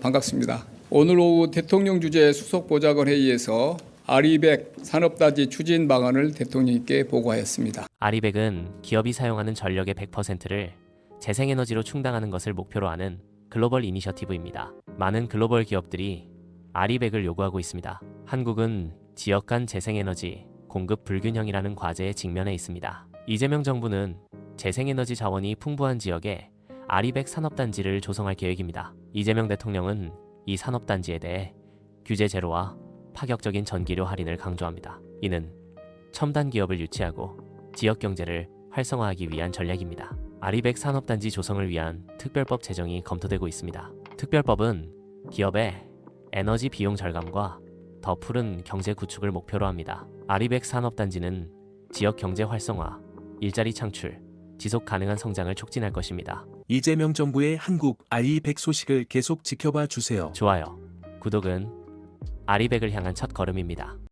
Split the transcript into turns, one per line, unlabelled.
반갑습니다. 오늘 오후 대통령 주재 수석 보좌관 회의에서 아리백 산업단지 추진 방안을 대통령께 보고하였습니다.
아리백은 기업이 사용하는 전력의 100%를 재생에너지로 충당하는 것을 목표로 하는 글로벌 이니셔티브입니다. 많은 글로벌 기업들이 아리백을 요구하고 있습니다. 한국은 지역 간 재생에너지 공급 불균형이라는 과제에 직면해 있습니다. 이재명 정부는 재생에너지 자원이 풍부한 지역에 아리백 산업단지를 조성할 계획입니다. 이재명 대통령은 이 산업단지에 대해 규제 제로와 파격적인 전기료 할인을 강조합니다. 이는 첨단 기업을 유치하고 지역 경제를 활성화하기 위한 전략입니다. 아리백 산업단지 조성을 위한 특별법 제정이 검토되고 있습니다. 특별법은 기업의 에너지 비용 절감과 더 푸른 경제 구축을 목표로 합니다. 아리백 산업단지는 지역 경제 활성화, 일자리 창출, 지속 가능한 성장을 촉진할 것입니다.
이재명 정부의 한국 아이백 소식을 계속 지켜봐 주세요.
좋아요, 구독은 아리백을 향한 첫 걸음입니다.